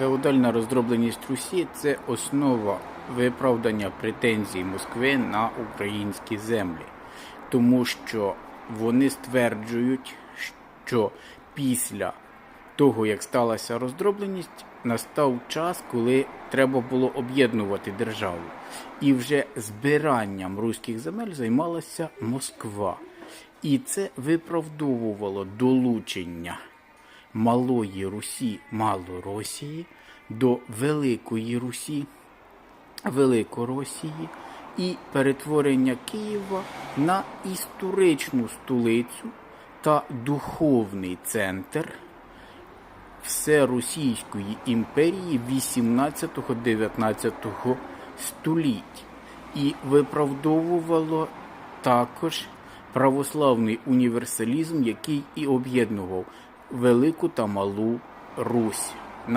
Феодальна роздробленість Русі це основа виправдання претензій Москви на українські землі, тому що вони стверджують, що після того, як сталася роздробленість, настав час, коли треба було об'єднувати державу. І вже збиранням руських земель займалася Москва. І це виправдовувало долучення Малої Русі, Малоросії до Великої Русі, Великоросії і перетворення Києва на історичну столицю та духовний центр Всеросійської імперії 18-19 століть і виправдовувало також православний універсалізм, який і об'єднував Велику та Малу Русь.